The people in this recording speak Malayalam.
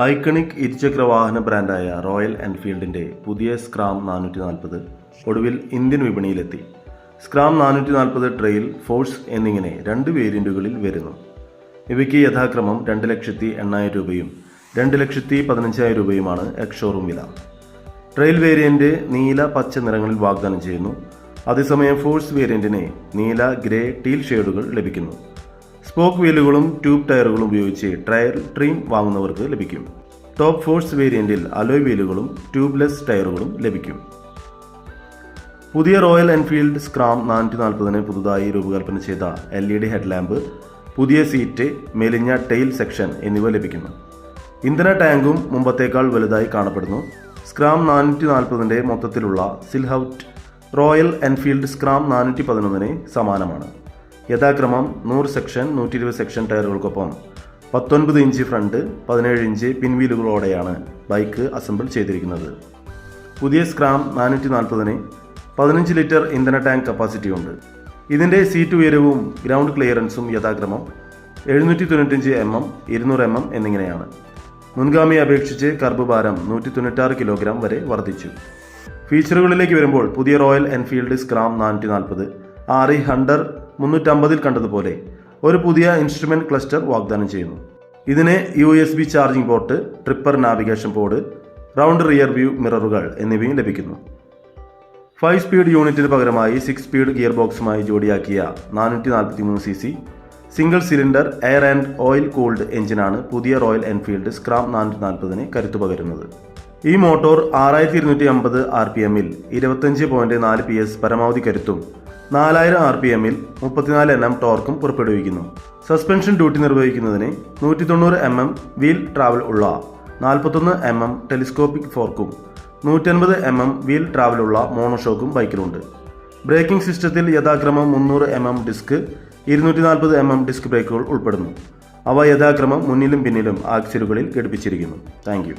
ഐക്കണിക് ഇരുചക്ര വാഹന ബ്രാൻഡായ റോയൽ എൻഫീൽഡിന്റെ പുതിയ സ്ക്രാം നാനൂറ്റി നാൽപ്പത് ഒടുവിൽ ഇന്ത്യൻ വിപണിയിലെത്തി. സ്ക്രാം നാനൂറ്റി നാൽപ്പത് ട്രെയിൽ ഫോഴ്സ് എന്നിങ്ങനെ രണ്ട് വേരിയന്റുകളിൽ വരുന്നു. ഇവയ്ക്ക് യഥാക്രമം രണ്ട് ലക്ഷത്തി എണ്ണായിരം രൂപയും രണ്ട് ലക്ഷത്തി പതിനഞ്ചായിരം രൂപയുമാണ് എക്ഷോറൂം വില. ട്രെയിൽ വേരിയന്റ് നീല പച്ച നിറങ്ങളിൽ വാഗ്ദാനം ചെയ്യുന്നു. അതേസമയം ഫോഴ്സ് വേരിയന്റിന് നീല ഗ്രേ ടീൽ ഷെയ്ഡുകൾ ലഭിക്കുന്നു. സ്പോക്ക് വീലുകളും ട്യൂബ് ടയറുകളും ഉപയോഗിച്ച് ട്രയൽ ട്രീം വാങ്ങുന്നവർക്ക് ലഭിക്കും. ടോപ്പ് ഫോഴ്സ് വേരിയന്റിൽ അലോയ് വീലുകളും ട്യൂബ്ലെസ് ടയറുകളും ലഭിക്കും. പുതിയ റോയൽ എൻഫീൽഡ് സ്ക്രാം നാനൂറ്റി നാൽപ്പതിന് പുതുതായി രൂപകൽപ്പന ചെയ്ത എൽ ഇ ഡി ഹെഡ്ലാമ്പ് പുതിയ സീറ്റ് മെലിഞ്ഞ ടെയിൽ സെക്ഷൻ എന്നിവ ലഭിക്കുന്നു. ഇന്ധന ടാങ്കും മുമ്പത്തേക്കാൾ വലുതായി കാണപ്പെടുന്നു. സ്ക്രാം നാനൂറ്റി നാൽപ്പതിന്റെ മൊത്തത്തിലുള്ള സിൽഹൗട്ട് റോയൽ എൻഫീൽഡ് സ്ക്രാം നാനൂറ്റി പതിനൊന്നിന് സമാനമാണ്. യഥാക്രമം നൂറ് സെക്ഷൻ നൂറ്റി ഇരുപത് സെക്ഷൻ ടയറുകൾക്കൊപ്പം. പത്തൊൻപത് ഇഞ്ച് ഫ്രണ്ട് പതിനേഴ് ഇഞ്ച് പിൻവീലുകളോടെയാണ് ബൈക്ക് അസംബിൾ ചെയ്തിരിക്കുന്നത്. പുതിയ സ്ക്രാം നാനൂറ്റി നാൽപ്പതിന് പതിനഞ്ച് ലിറ്റർ ഇന്ധന ടാങ്ക് കപ്പാസിറ്റി ഉണ്ട് ഇതിന്റെ സീറ്റ് ഉയരവും ഗ്രൗണ്ട് ക്ലിയറൻസും യഥാക്രമം എഴുന്നൂറ്റി തൊണ്ണൂറ്റഞ്ച് എം എം ഇരുന്നൂറ് എം എം എന്നിങ്ങനെയാണ്. മുൻഗാമിയെ അപേക്ഷിച്ച് കർബ് ഭാരം നൂറ്റി തൊണ്ണൂറ്റാറ് കിലോഗ്രാം വരെ വർദ്ധിച്ചു. ഫീച്ചറുകളിലേക്ക് വരുമ്പോൾ പുതിയ റോയൽ എൻഫീൽഡ് സ്ക്രാം നാനൂറ്റി നാൽപ്പത് ആർ ഇ ഹണ്ടർ മുന്നൂറ്റമ്പതിൽ കണ്ടതുപോലെ ഒരു പുതിയ ഇൻസ്ട്രുമെന്റ് ക്ലസ്റ്റർ വാഗ്ദാനം ചെയ്യുന്നു. ഇതിനെ U S B charging port tripper navigation board round rear view മിററുകൾ എന്നിവയും ലഭിക്കുന്നു. ഫൈവ് സ്പീഡ് യൂണിറ്റിന് പകരമായി സിക്സ് സ്പീഡ് ഗിയർ ബോക്സുമായി ജോഡിയാക്കിയ നാനൂറ്റി നാൽപ്പത്തി മൂന്ന് C C single cylinder air and oil cooled എഞ്ചിനാണ് പുതിയ റോയൽ എൻഫീൽഡ് സ്ക്രാം നാനൂറ്റി നാൽപ്പതിന് കരുത്തു പകരുന്നത്. ഈ മോട്ടോർ ആറായിരത്തി ഇരുന്നൂറ്റി അമ്പത് ആർ പി എമ്മിൽ ഇരുപത്തഞ്ച് പോയിന്റ് നാല് പി എസ് പരമാവധി കരുത്തും നാലായിരം ആർ പി എമ്മിൽ മുപ്പത്തിനാല് എൻ എം ടോർക്കും പുറപ്പെടുവിക്കുന്നു. സസ്പെൻഷൻ ഡ്യൂട്ടി നിർവഹിക്കുന്നതിന് നൂറ്റി തൊണ്ണൂറ് എം എം വീൽ ട്രാവൽ ഉള്ള നാൽപ്പത്തൊന്ന് എം എം ടെലിസ്കോപ്പിക് ഫോർക്കും നൂറ്റൻപത് എം എം വീൽ ട്രാവലുള്ള മോണോഷോക്കും ബൈക്കിലുണ്ട്. ബ്രേക്കിംഗ് സിസ്റ്റത്തിൽ യഥാക്രമം മുന്നൂറ് എം എം ഡിസ്ക് ഇരുന്നൂറ്റി നാൽപ്പത് എം എം ഡിസ്ക് ബ്രേക്കുകൾ ഉൾപ്പെടുന്നു. അവ യഥാക്രമം മുന്നിലും പിന്നിലും ആക്സിലുകളിൽ ഘടിപ്പിച്ചിരിക്കുന്നു. താങ്ക്